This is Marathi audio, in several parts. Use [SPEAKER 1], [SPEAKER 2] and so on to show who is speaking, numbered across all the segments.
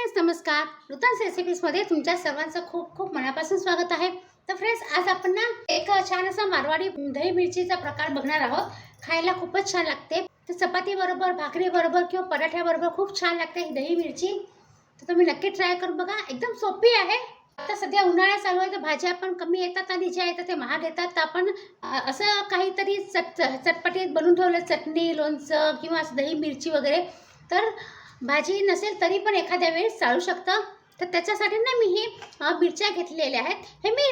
[SPEAKER 1] फ्रेंड्स नमस्कार. नूतन रेसिपीजमध्ये तुमच्या सर्वांचं खूप खूप मनापासून स्वागत आहे. तर फ्रेंड्स आज आपण ना एक छान असा मारवाडी दही मिरचीचा प्रकार बघणार आहोत. खायला खूपच छान लागते. तर चपाती बरोबर भाकरी बरोबर किंवा पराठ्याबरोबर खूप छान लागते ही दही मिरची. तर तुम्ही नक्की ट्राय करून बघा. एकदम सोपी आहे. आता सध्या उन्हाळा चालू आहे तर भाज्या पण कमी येतात आणि ज्या येतात ते महाग येतात. तर आपण असं काहीतरी चट चटपटीत बनवून ठेवलं चटणी लोणचं किंवा असं दही मिरची वगैरे. तर भाजी नसेल तरी पण एखाद्या वेळेस चालू शकतं. तर त्याच्यासाठी ना मी ही मिरच्या घेतलेल्या आहेत. हे मी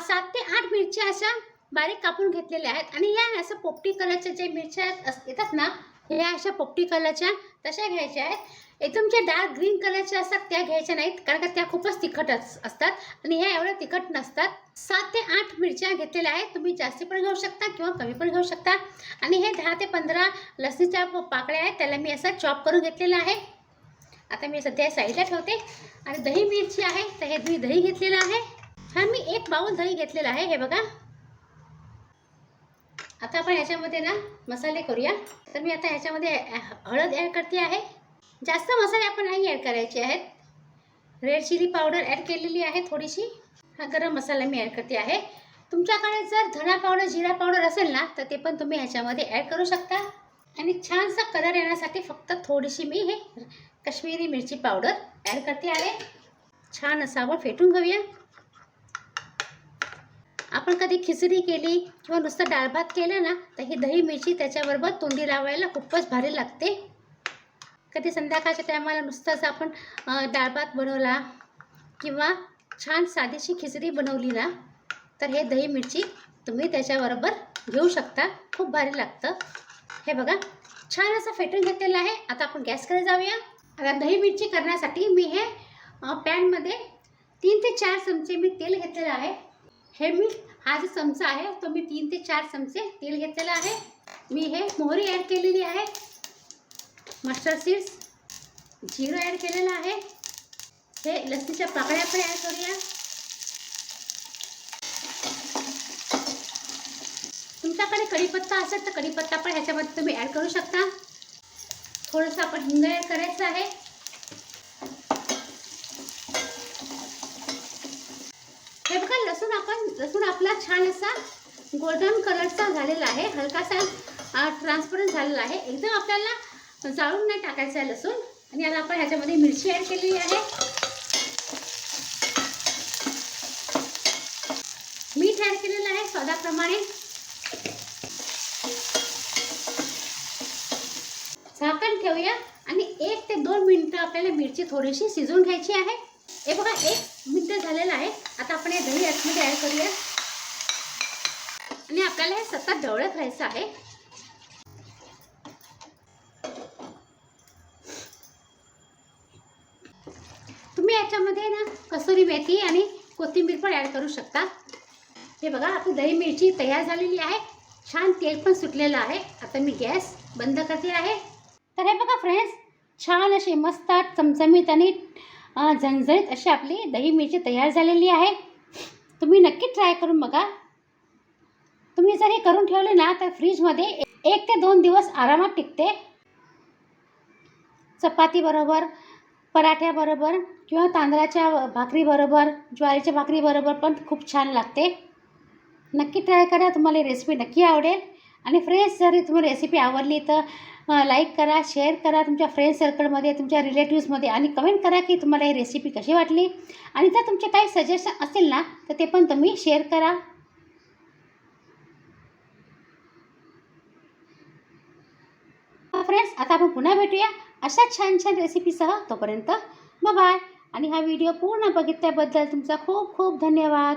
[SPEAKER 1] सात ते आठ मिरच्या अशा बारीक कापून घेतलेल्या आहेत. आणि या असं पोपटी कलरच्या ज्या मिरच्या अस- येतात ना ह्या अशा पोपटी कलरच्या तशा घ्यायच्या आहेत. एकदम ज्या डार्क ग्रीन कलरच्या असतात त्या घ्यायच्या नाहीत कारण का त्या खूपच तिखट अस- असतात. आणि ह्या एवढ्या तिखट नसतात. सात ते आठ मिरच्या घेतलेल्या आहेत. तुम्ही जास्ती पण घेऊ शकता किंवा कमी पण घेऊ शकता. आणि हे दहा ते पंधरा लसणीच्या पाकळ्या आहेत. त्याला मी असा चॉप करून घेतलेला आहे. आता मी सध्या साईडला ठेवते. आणि दही मिरची आहे तर हे मी दही घेतलेलं आहे. हा मी एक बाऊल दही घेतलेला आहे हे बघा. आता आपण ह्याच्यामध्ये ना मसाले करूया. तर मी आता ह्याच्यामध्ये हळद ॲड करते आहे. जास्त मसाले आपण नाही ॲड करायचे आहेत. रेड चिली पावडर ॲड केलेली आहे थोडीशी. हा गरम मसाला मी ॲड करते आहे. तुमच्याकडे जर धना पावडर जिरा पावडर असेल ना तर ते पण तुम्ही ह्याच्यामध्ये ॲड करू शकता. आणि छानसा कलर येण्यासाठी फक्त थोडीशी मी हे कश्मीरी मिरची पावडर ॲड करते आहे. छान असावं फेटून घेऊया. आपण कधी खिचडी केली किंवा नुसतं डाळ भात केला ना तर ही दही मिरची त्याच्याबरोबर तोंडी लावायला खूपच भारी लागते. कधी संध्याकाळच्या टायमाला नुसताच आपण डाळ भात बनवला किंवा छान साधीशी खिचडी बनवली ना तर हे दही मिरची तुम्ही त्याच्याबरोबर घेऊ शकता. खूप भारी लागतं. हे बघा छान असं फेटून घेतलेलं आहे. आता आपण गॅसकडे जाऊया. आता दही मिरची करण्यासाठी मी हे पॅनमध्ये तीन ते चार चमचे मी तेल घेतलेलं आहे. हे मी हा जो चमचा आहे तो मी तीन ते चार चमचे तेल घेतलेलं आहे. मी हे मोहरी ॲड केलेली आहे. मस्टर्ड सीड्स जिरं ॲड केलेलं आहे. हे लसणीच्या पाकळ्या पण ॲड करूया. तुमच्याकडे कढीपत्ता असेल तर कढीपत्ता पण ह्याच्यामध्ये तुम्ही ॲड करू शकता. थोडंसं आपण हिंग करायचं आहे. हे बघा लसूण आपण लसूण आपला छान असा गोल्डन कलरचा झालेला आहे. हलकासा ट्रान्सपरंट झालेला आहे. एकदम आपल्याला जाळून नाही टाकायचं आहे लसूण. आणि आता आपण ह्याच्यामध्ये मिरची ॲड केलेली आहे. मीठ ॲड केलेलं आहे स्वादाप्रमाणे. ठेवूया. आणि एक ते दोन मिनटं आपल्याला मिरची थोडीशी शिजवून घ्यायची आहे. हे बघा एक मिनटं झालेलं आहे. आता आपण हे दही याच्यामध्ये ॲड करूया. आणि आपल्याला हे सतत ढवळत राहायचं आहे. तुम्ही याच्यामध्ये ना कसुरी मेथी आणि कोथिंबीर पण ॲड करू शकता. हे बघा आपली दही मिरची तयार झालेली आहे. छान तेल पण सुटलेलं आहे. आता मी गॅस बंद करते आहे. तर हे बघा फ्रेंड्स छान अशी मस्त चमचमीत आणि झणझणीत अशी आपली दही मिरची तयार झालेली आहे. तुम्ही नक्की ट्राय करून बघा. तुम्ही जर हे करून ठेवले ना तर फ्रीजमध्ये एक ते दोन दिवस आरामात टिकते. चपातीबरोबर पराठ्याबरोबर किंवा तांदळाच्या भाकरीबरोबर ज्वारीच्या भाकरीबरोबर पण खूप छान लागते. नक्की ट्राय करा तुम्हाला रेसिपी नक्की आवडेल. आणि फ्रेश जर तुम्हाला रेसिपी आवडली तर लाईक करा शेअर करा तुमच्या फ्रेंड सर्कलमध्ये तुमच्या रिलेटिव्समध्ये आणि कमेंट करा की तुम्हाला ही रेसिपी कशी वाटली. आणि जर तुमचे काही सजेशन असेल ना तर ते पण तुम्ही शेअर करा. फ्रेंड्स आता आपण पुन्हा भेटूया अशा छान छान रेसिपीसह तोपर्यंत बाय आणि हा व्हिडिओ पूर्ण बघितल्याबद्दल तुमचा खूप खूप धन्यवाद.